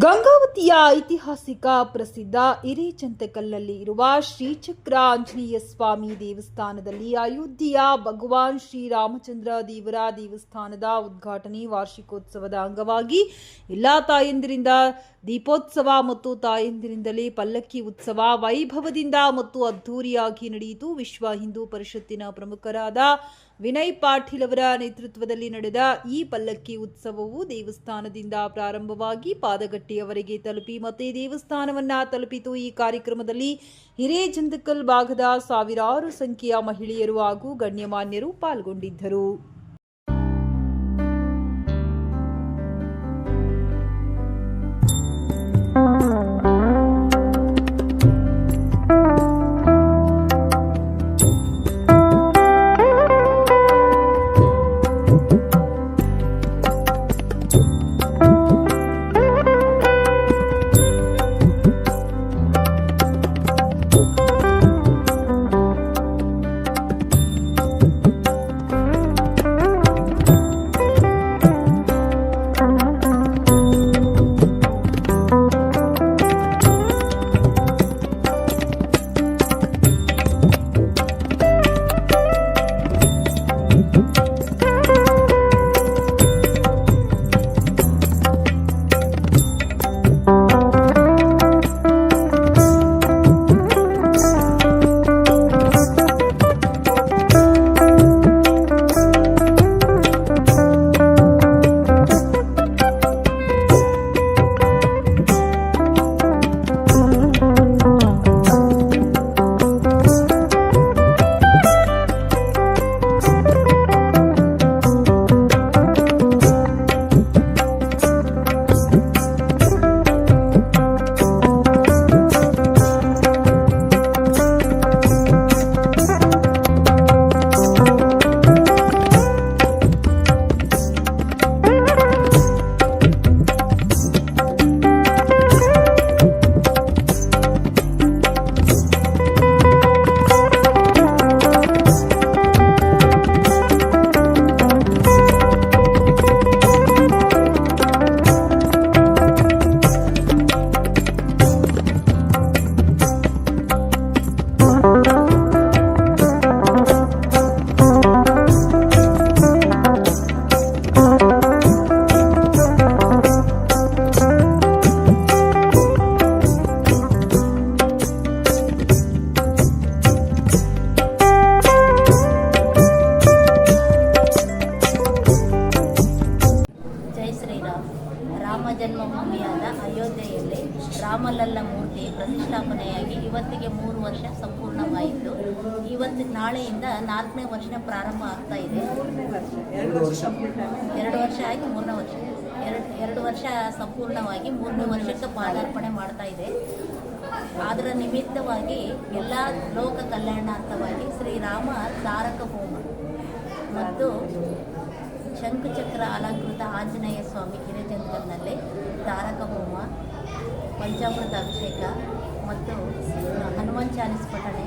ಗಂಗಾವತಿಯ ಐತಿಹಾಸಿಕ ಪ್ರಸಿದ್ಧ ಹಿರೇಚಂತಕಲ್ನಲ್ಲಿ ಇರುವ ಶ್ರೀಚಕ್ರ ಆಂಜನೇಯ ಸ್ವಾಮಿ ದೇವಸ್ಥಾನದಲ್ಲಿ ಅಯೋಧ್ಯೆಯ ಭಗವಾನ್ ಶ್ರೀರಾಮಚಂದ್ರ ದೇವರ ದೇವಸ್ಥಾನದ ಉದ್ಘಾಟನೆ ವಾರ್ಷಿಕೋತ್ಸವದ ಅಂಗವಾಗಿ ಎಲ್ಲಾ ತಾಯಂದಿರಿಂದ ದೀಪೋತ್ಸವ ಮತ್ತು ತಾಯಂದಿರಿಂದಲೇ ಪಲ್ಲಕ್ಕಿ ಉತ್ಸವ ವೈಭವದಿಂದ ಮತ್ತು ಅದ್ಧೂರಿಯಾಗಿ ನಡೆಯಿತು. ವಿಶ್ವ ಹಿಂದೂ ಪರಿಷತ್ತಿನ ಪ್ರಮುಖರಾದ ವಿನಯ್ ಪಾಟೀಲ್ ಅವರ ನೇತೃತ್ವದಲ್ಲಿ ನಡೆದ ಈ ಪಲ್ಲಕ್ಕಿ ಉತ್ಸವವು ದೇವಸ್ಥಾನದಿಂದ ಪ್ರಾರಂಭವಾಗಿ ಪಾದಗಟ್ಟಿಯವರೆಗೆ ತಲುಪಿ ಮತ್ತೆ ದೇವಸ್ಥಾನವನ್ನ ತಲುಪಿತು. ಈ ಕಾರ್ಯಕ್ರಮದಲ್ಲಿ ಹಿರೇಜಂದಕಲ್ ಭಾಗದ ಸಾವಿರಾರು ಸಂಖ್ಯೆಯ ಮಹಿಳೆಯರು ಹಾಗೂ ಗಣ್ಯಮಾನ್ಯರು ಪಾಲ್ಗೊಂಡಿದ್ದರು. ರಾಮಲಲ್ಲ ಮೂರ್ತಿ ಪ್ರತಿಷ್ಠಾಪನೆಯಾಗಿ ಇವತ್ತಿಗೆ ಮೂರು ವರ್ಷ ಸಂಪೂರ್ಣವಾಯಿತು. ಇವತ್ತು ನಾಳೆಯಿಂದ ನಾಲ್ಕನೇ ವರ್ಷ ಪ್ರಾರಂಭ ಆಗ್ತಾ ಇದೆ. ಎರಡು ವರ್ಷ. ಆಗಿ ಮೂರನೇ ವರ್ಷ. ಎರಡು ಎರಡು ವರ್ಷ ಸಂಪೂರ್ಣವಾಗಿ ಮೂರನೇ ವರ್ಷಕ್ಕೆ ಪಾದಾರ್ಪಣೆ ಮಾಡ್ತಾ ಇದೆ. ಅದರ ನಿಮಿತ್ತವಾಗಿ ಎಲ್ಲ ಲೋಕ ಕಲ್ಯಾಣಾರ್ಥವಾಗಿ ಶ್ರೀರಾಮ ತಾರಕ ಹೋಮ ಮತ್ತು ಶಂಕುಚಕ್ರ ಅಲಂಕೃತ ಆಂಜನೇಯ ಸ್ವಾಮಿ ಹಿರೇಜಂಗಲ್ನಲ್ಲಿ ತಾರಕ ಹೋಮ ಪಂಚಾಮೃತ ಅಭಿಷೇಕ ಮತ್ತು ಹನುಮಾನ್ ಚಾಲಿಸ್ ಪಠಣೆ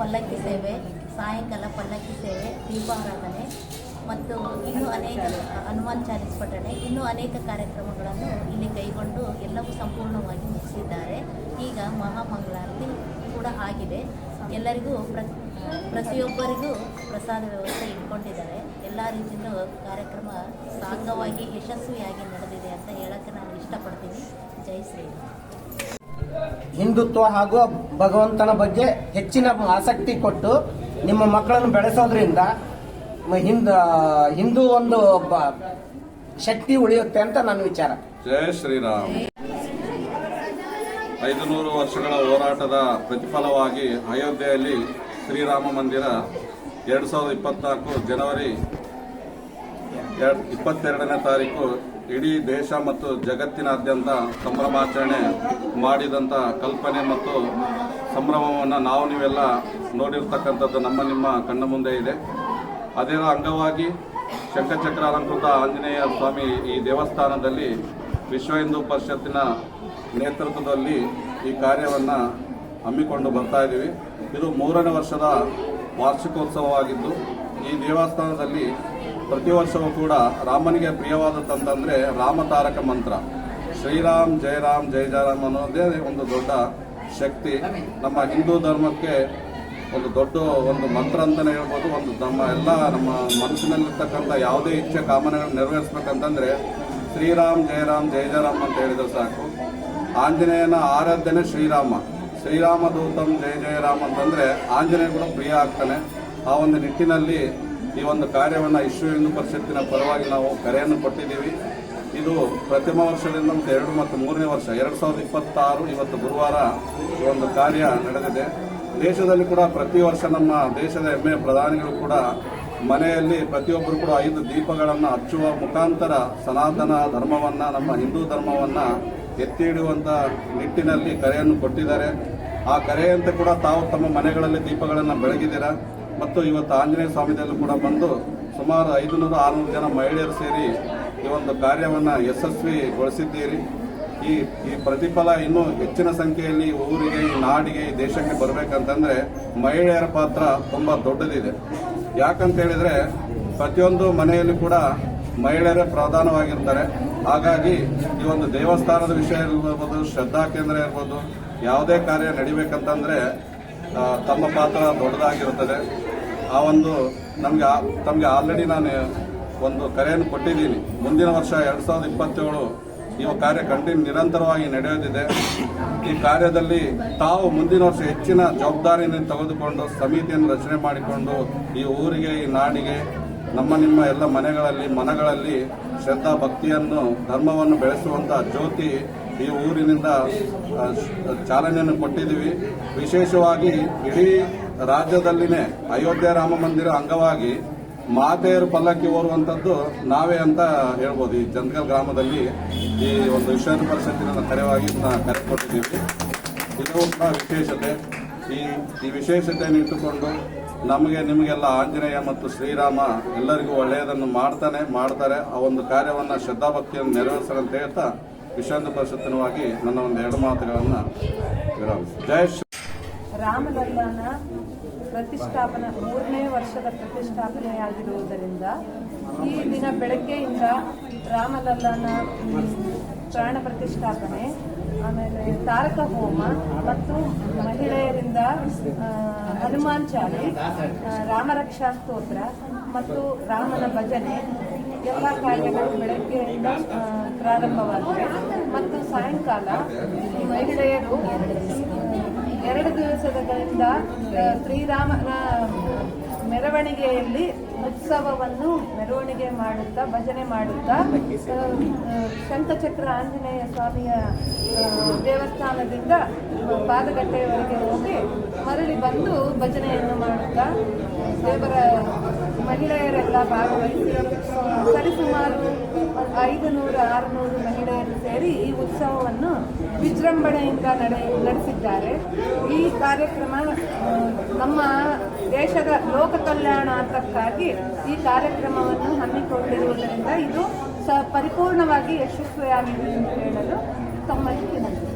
ಪಲ್ಲಕ್ಕಿ ಸೇವೆ, ಸಾಯಂಕಾಲ ಪಲ್ಲಕ್ಕಿ ಸೇವೆ, ದೀಪಾರಾಧನೆ ಮತ್ತು ಇನ್ನೂ ಅನೇಕ ಹನುಮಾನ್ ಚಾಲಿಸ್ ಪಠಣೆ, ಇನ್ನೂ ಅನೇಕ ಕಾರ್ಯಕ್ರಮಗಳನ್ನು ಇಲ್ಲಿ ಕೈಗೊಂಡು ಎಲ್ಲವೂ ಸಂಪೂರ್ಣವಾಗಿ ಮುಗಿಸಿದ್ದಾರೆ. ಈಗ ಮಹಾಮಂಗಳಾರತಿ ಕೂಡ ಆಗಿದೆ. ಎಲ್ಲರಿಗೂ ಪ್ರ, ಪ್ರತಿಯೊಬ್ಬರಿಗೂ ಪ್ರಸಾದ ವ್ಯವಸ್ಥೆ ಇಟ್ಕೊಂಡಿದ್ದಾರೆ. ಎಲ್ಲ ರೀತಿಯಲ್ಲೂ ಕಾರ್ಯಕ್ರಮ ಸಾಂಗವಾಗಿ ಯಶಸ್ವಿಯಾಗಿ ನಡೆದಿದೆ ಅಂತ ಹೇಳೋಕ್ಕೆ ನಾನು ಇಷ್ಟಪಡ್ತೀನಿ. ಹಿಂದುತ್ವ ಹಾಗೂ ಭಗವಂತನ ಬಗ್ಗೆ ಹೆಚ್ಚಿನ ಆಸಕ್ತಿ ಕೊಟ್ಟು ನಿಮ್ಮ ಮಕ್ಕಳನ್ನು ಬೆಳೆಸೋದ್ರಿಂದ ಹಿಂದ, ಹಿಂದೂ ಒಂದು ಶಕ್ತಿ ಉಳಿಯುತ್ತೆ ಅಂತ ನನ್ನ ವಿಚಾರ. ಜಯ ಶ್ರೀರಾಮ್. ಐದು ನೂರು ವರ್ಷಗಳ ಹೋರಾಟದ ಪ್ರತಿಫಲವಾಗಿ ಅಯೋಧ್ಯೆಯಲ್ಲಿ ಶ್ರೀರಾಮ ಮಂದಿರ ಎರಡು ಸಾವಿರದ ಇಪ್ಪತ್ನಾಲ್ಕು ಜನವರಿ ಇಪ್ಪತ್ತೆರಡನೇ ತಾರೀಕು ಇಡೀ ದೇಶ ಮತ್ತು ಜಗತ್ತಿನಾದ್ಯಂತ ಸಂಭ್ರಮಾಚರಣೆ ಮಾಡಿದಂಥ ಕಲ್ಪನೆ ಮತ್ತು ಸಂಭ್ರಮವನ್ನು ನಾವು ನೀವೆಲ್ಲ ನೋಡಿರ್ತಕ್ಕಂಥದ್ದು ನಮ್ಮ ನಿಮ್ಮ ಕಣ್ಣ ಮುಂದೆ ಇದೆ. ಅದರ ಅಂಗವಾಗಿ ಶಂಖಚಕ್ರ ಅಲಂಕೃತ ಆಂಜನೇಯ ಸ್ವಾಮಿ ಈ ದೇವಸ್ಥಾನದಲ್ಲಿ ವಿಶ್ವ ಹಿಂದೂ ಪರಿಷತ್ತಿನ ನೇತೃತ್ವದಲ್ಲಿ ಈ ಕಾರ್ಯವನ್ನು ಹಮ್ಮಿಕೊಂಡು ಬರ್ತಾ ಇದ್ದೀವಿ. ಇದು ಮೂರನೇ ವರ್ಷದ ವಾರ್ಷಿಕೋತ್ಸವವಾಗಿದ್ದು, ಈ ದೇವಸ್ಥಾನದಲ್ಲಿ ಪ್ರತಿ ವರ್ಷವೂ ಕೂಡ ರಾಮನಿಗೆ ಪ್ರಿಯವಾದತ್ತಂತಂದ್ರೆ ರಾಮ ತಾರಕ ಮಂತ್ರ. ಶ್ರೀರಾಮ್, ಜಯರಾಮ್, ಜಯ ಜಯರಾಮ್ ಅನ್ನೋದೇ ಒಂದು ದೊಡ್ಡ ಶಕ್ತಿ. ನಮ್ಮ ಹಿಂದೂ ಧರ್ಮಕ್ಕೆ ಒಂದು ದೊಡ್ಡ ಒಂದು ಮಂತ್ರ ಅಂತಲೇ ಹೇಳ್ಬೋದು. ಒಂದು ನಮ್ಮ ಎಲ್ಲ ನಮ್ಮ ಮನಸ್ಸಿನಲ್ಲಿರ್ತಕ್ಕಂಥ ಯಾವುದೇ ಇಚ್ಛೆ, ಕಾಮನೆಗಳನ್ನ ನೆರವೇರಿಸ್ಬೇಕಂತಂದ್ರೆ ಶ್ರೀರಾಮ್, ಜಯರಾಮ್, ಜಯ ಜಯರಾಮ್ ಅಂತ ಹೇಳಿದ್ರೆ ಸಾಕು. ಆಂಜನೇಯನ ಆರಾಧನೆ ಶ್ರೀರಾಮ. ಶ್ರೀರಾಮ ದೂತಂ ಜಯ ಜಯರಾಮ್ ಅಂತಂದ್ರೆ ಆಂಜನೇಯ ಕೂಡ ಪ್ರಿಯ ಆಗ್ತಾನೆ. ಆ ಒಂದು ನಿಟ್ಟಿನಲ್ಲಿ ಈ ಒಂದು ಕಾರ್ಯವನ್ನು ವಿಶ್ವ ಹಿಂದೂ ಪರಿಷತ್ತಿನ ಪರವಾಗಿ ನಾವು ಕರೆಯನ್ನು ಕೊಟ್ಟಿದ್ದೀವಿ. ಇದು ಪ್ರಥಮ ವರ್ಷದಿಂದ ಮತ್ತು ಎರಡು ಮತ್ತು ಮೂರನೇ ವರ್ಷ, ಎರಡು ಸಾವಿರದ ಇಪ್ಪತ್ತಾರು ಇವತ್ತು ಗುರುವಾರ ಈ ಒಂದು ಕಾರ್ಯ ನಡೆದಿದೆ. ದೇಶದಲ್ಲಿ ಕೂಡ ಪ್ರತಿ ವರ್ಷ ನಮ್ಮ ದೇಶದ ಹೆಮ್ಮೆಯ ಪ್ರಧಾನಿಗಳು ಕೂಡ ಮನೆಯಲ್ಲಿ ಪ್ರತಿಯೊಬ್ಬರು ಕೂಡ ಐದು ದೀಪಗಳನ್ನು ಹಚ್ಚುವ ಮುಖಾಂತರ ಸನಾತನ ಧರ್ಮವನ್ನು, ನಮ್ಮ ಹಿಂದೂ ಧರ್ಮವನ್ನು ಎತ್ತಿ ಹಿಡಿಯುವಂಥ ನಿಟ್ಟಿನಲ್ಲಿ ಕರೆಯನ್ನು ಕೊಟ್ಟಿದ್ದಾರೆ. ಆ ಕರೆಯಂತೆ ಕೂಡ ತಾವು ತಮ್ಮ ಮನೆಗಳಲ್ಲಿ ದೀಪಗಳನ್ನು ಬೆಳಗಿದ್ದೀರಾ? ಮತ್ತು ಇವತ್ತು ಆಂಜನೇಯ ಸ್ವಾಮಿದಲ್ಲೂ ಕೂಡ ಬಂದು ಸುಮಾರು ಐದುನೂರು ಆರುನೂರು ಜನ ಮಹಿಳೆಯರು ಸೇರಿ ಈ ಒಂದು ಕಾರ್ಯವನ್ನು ಯಶಸ್ವಿಗೊಳಿಸಿದ್ದೀರಿ. ಈ ಈ ಪ್ರತಿಫಲ ಇನ್ನೂ ಹೆಚ್ಚಿನ ಸಂಖ್ಯೆಯಲ್ಲಿ ಊರಿಗೆ, ಈ ನಾಡಿಗೆ, ಈ ದೇಶಕ್ಕೆ ಬರಬೇಕಂತಂದರೆ ಮಹಿಳೆಯರ ಪಾತ್ರ ತುಂಬ ದೊಡ್ಡದಿದೆ. ಯಾಕಂತ ಹೇಳಿದ್ರೆ ಪ್ರತಿಯೊಂದು ಮನೆಯಲ್ಲಿ ಕೂಡ ಮಹಿಳೆಯರೇ ಪ್ರಧಾನವಾಗಿರ್ತಾರೆ. ಹಾಗಾಗಿ ಈ ಒಂದು ದೇವಸ್ಥಾನದ ವಿಷಯ ಇರ್ಬೋದು, ಶ್ರದ್ಧಾ ಕೇಂದ್ರ ಇರ್ಬೋದು, ಯಾವುದೇ ಕಾರ್ಯ ನಡಿಬೇಕಂತಂದ್ರೆ ತಮ್ಮ ಪಾತ್ರ ದೊಡ್ಡದಾಗಿರುತ್ತದೆ. ಆ ಒಂದು ನಮಗೆ ತಮಗೆ ಆಲ್ರೆಡಿ ನಾನು ಒಂದು ಕರೆಯನ್ನು ಕೊಟ್ಟಿದ್ದೀನಿ. ಮುಂದಿನ ವರ್ಷ ಎರಡು ಸಾವಿರದ ಇಪ್ಪತ್ತೇಳು ಈ ಕಾರ್ಯ ಕಂಟಿನ್ಯೂ ನಿರಂತರವಾಗಿ ನಡೆಯುತ್ತಿದೆ ಈ ಕಾರ್ಯದಲ್ಲಿ ತಾವು ಮುಂದಿನ ವರ್ಷ ಹೆಚ್ಚಿನ ಜವಾಬ್ದಾರಿಯನ್ನು ತೆಗೆದುಕೊಂಡು ಸಮಿತಿಯನ್ನು ರಚನೆ ಮಾಡಿಕೊಂಡು ಈ ಊರಿಗೆ, ಈ ನಾಡಿಗೆ, ನಮ್ಮ ನಿಮ್ಮ ಎಲ್ಲ ಮನೆಗಳಲ್ಲಿ, ಮನಗಳಲ್ಲಿ ಶ್ರದ್ಧಾ ಭಕ್ತಿಯನ್ನು, ಧರ್ಮವನ್ನು ಬೆಳೆಸುವಂತಹ ಜ್ಯೋತಿ ಈ ಊರಿನಿಂದ ಚಾಲನೆಯನ್ನು ಕೊಟ್ಟಿದ್ದೀವಿ. ವಿಶೇಷವಾಗಿ ಇಡೀ ರಾಜ್ಯದಲ್ಲಿನೇ ಅಯೋಧ್ಯೆ ರಾಮ ಮಂದಿರ ಅಂಗವಾಗಿ ಮಾತೆಯರು ಪಲ್ಲಕ್ಕಿ ಓರುವಂಥದ್ದು ನಾವೇ ಅಂತ ಹೇಳ್ಬೋದು. ಈ ಜಂದಗಲ್ ಗ್ರಾಮದಲ್ಲಿ ಈ ಒಂದು ವಿಶ್ವ ಪರಿಷತ್ತಿನ ಕರೆವಾಗಿ ಕರೆಕೊಟ್ಟಿದ್ದೀವಿ ಕರೆ ಕೊಟ್ಟಿದ್ದೀವಿ ಇದು ಕೂಡ ವಿಶೇಷತೆ. ಈ ಈ ವಿಶೇಷತೆಯನ್ನು ಇಟ್ಟುಕೊಂಡು ನಮಗೆ, ನಿಮಗೆಲ್ಲ ಆಂಜನೇಯ ಮತ್ತು ಶ್ರೀರಾಮ ಎಲ್ಲರಿಗೂ ಒಳ್ಳೆಯದನ್ನು ಮಾಡ್ತಾನೆ, ಮಾಡ್ತಾರೆ. ಆ ಒಂದು ಕಾರ್ಯವನ್ನು ಶ್ರದ್ಧಾಭಕ್ತಿಯನ್ನು ನೆರವೇರಿಸಲಂತ ಹೇಳ್ತಾ ವಿಶ್ವ ಪರಿಷತ್ತಿನವಾಗಿ ನನ್ನ ಒಂದು ಎರಡು ಮಾತುಗಳನ್ನು ವಿರಾಮಿಸಿ ಜೈ ಶ್ರೀ ರಾಮಲಲ್ಲನ ಪ್ರತಿಷ್ಠಾಪನಾ, ಮೂರನೇ ವರ್ಷದ ಪ್ರತಿಷ್ಠಾಪನೆಯಾಗಿರುವುದರಿಂದ ಈ ದಿನ ಬೆಳಗ್ಗೆಯಿಂದ ರಾಮಲಲ್ಲನ ಪ್ರಾಣ ಪ್ರತಿಷ್ಠಾಪನೆ, ಆಮೇಲೆ ತಾರಕ ಹೋಮ ಮತ್ತು ಮಹಿಳೆಯರಿಂದ ಹನುಮಾನ್ ಚಾಲಿ ರಾಮರಕ್ಷಾ ಸ್ತೋತ್ರ ಮತ್ತು ರಾಮನ ಭಜನೆ ಎಲ್ಲ ಕಾರ್ಯಗಳು ಬೆಳಗ್ಗೆಯಿಂದ ಪ್ರಾರಂಭವಾಗಿದೆ. ಮತ್ತು ಸಾಯಂಕಾಲ ಈ ಮಹಿಳೆಯರು, ಎರಡು ದಿವಸಗಳಿಂದ ಶ್ರೀರಾಮನ ಮೆರವಣಿಗೆಯಲ್ಲಿ ಉತ್ಸವವನ್ನು ಮೆರವಣಿಗೆ ಮಾಡುತ್ತಾ, ಭಜನೆ ಮಾಡುತ್ತಾ ಶಂಖಚಕ್ರ ಆಂಜನೇಯ ಸ್ವಾಮಿಯ ದೇವಸ್ಥಾನದಿಂದ ಪಾದಗಟ್ಟೆಯವರೆಗೆ ಹೋಗಿ ಮರಳಿ ಬಂದು ಭಜನೆಯನ್ನು ಮಾಡುತ್ತಾ ದೇವರ ಮಹಿಳೆಯರೆಲ್ಲ ಭಾಗವಹಿಸಿ, ಸರಿಸುಮಾರು ಐದು ನೂರು ಆರುನೂರು ಮಹಿಳೆಯರು ಸೇರಿ ಈ ಉತ್ಸವವನ್ನು ವಿಜೃಂಭಣೆಯಿಂದ ನಡೆ, ನಡೆಸಿದ್ದಾರೆ. ಈ ಕಾರ್ಯಕ್ರಮ ನಮ್ಮ ದೇಶದ ಲೋಕ ಕಲ್ಯಾಣಾರ್ಥಕ್ಕಾಗಿ ಈ ಕಾರ್ಯಕ್ರಮವನ್ನು ಹಮ್ಮಿಕೊಂಡಿರುವುದರಿಂದ ಇದು ಸ, ಪರಿಪೂರ್ಣವಾಗಿ ಯಶಸ್ವಿಯಾಗಿದೆ ಎಂದು ಹೇಳಲು ತಮ್ಮಲ್ಲಿ ವಿನಂತಿ.